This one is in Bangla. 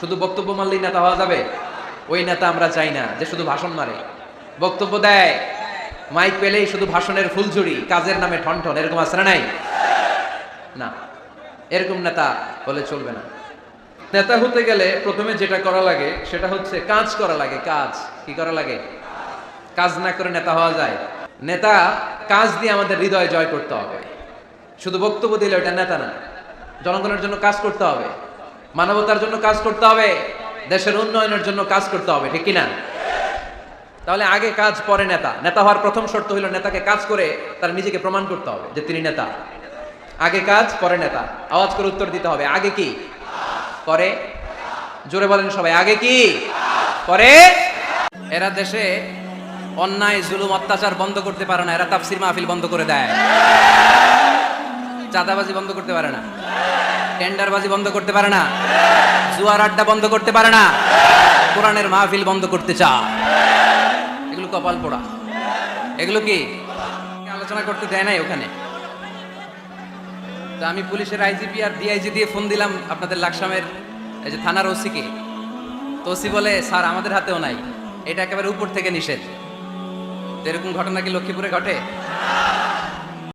শুধু বক্তব্য মারলেই নেতা হওয়া যাবে? ওই নেতা আমরা চাই না, যে শুধু ভাষণ মারে। বক্তব্য দেয়, মাইক পেলেই শুধু ভাষণের ফুলঝুরি, কাজের নামে ঠনঠন, এরকম আছে নাই? না, এরকম নেতা বলে চলবে না। নেতা হতে গেলে প্রথমে যেটা করা লাগে, সেটা হচ্ছে কাজ করা লাগে, কাজ। কি করা লাগে? কাজ না করে নেতা হওয়া যায়। নেতা, কাজ দিয়ে আমাদের হৃদয় জয় করতে হবে। শুধু বক্তব্য দিলে ওটা নেতা না, জনগণের জন্য কাজ করতে হবে। মানবতার জন্য কাজ করতে হবে, দেশের উন্নয়নের জন্য কাজ করতে হবে, ঠিক কিনা? তাহলে আগে কাজ পরে নেতা। নেতা হওয়ার প্রথম শর্ত হইল নেতাকে কাজ করে তার নিজেকে প্রমাণ করতে হবে যে তিনি নেতা। আগে কাজ, পরে নেতা। আওয়াজ করে উত্তর দিতে হবে, আগে কি? পরে? জোরে বলেন সবাই, আগে কি? পরে? এরা দেশে অন্যায়, জুলুম, অত্যাচার বন্ধ করতে পারে না। এরা তাফসির মাহফিল বন্ধ করে দেয়। চাঁদাবাজি বন্ধ করতে পারে না। টেন্ডারবাজি বন্ধ করতে পারে না। জুয়ার আড্ডা বন্ধ করতে পারে না। কোরআনের মাহফিল বন্ধ করতে চায়। এগুলো কপাল পোড়া। এগুলো কি? আলোচনা করতে দেয় নাই ওখানে। তো আমি পুলিশের আইজিপি আর ডিআইজি দিয়ে ফোন দিলাম আপনাদের লাকসামের, এই যে থানার ওসিকে। তো ওসি বলে, স্যার, আমাদের হাতেও নাই। এটা একেবারে উপর থেকে নিষেধ। এরকম ঘটনা কি লক্ষ্মীপুরে ঘটে?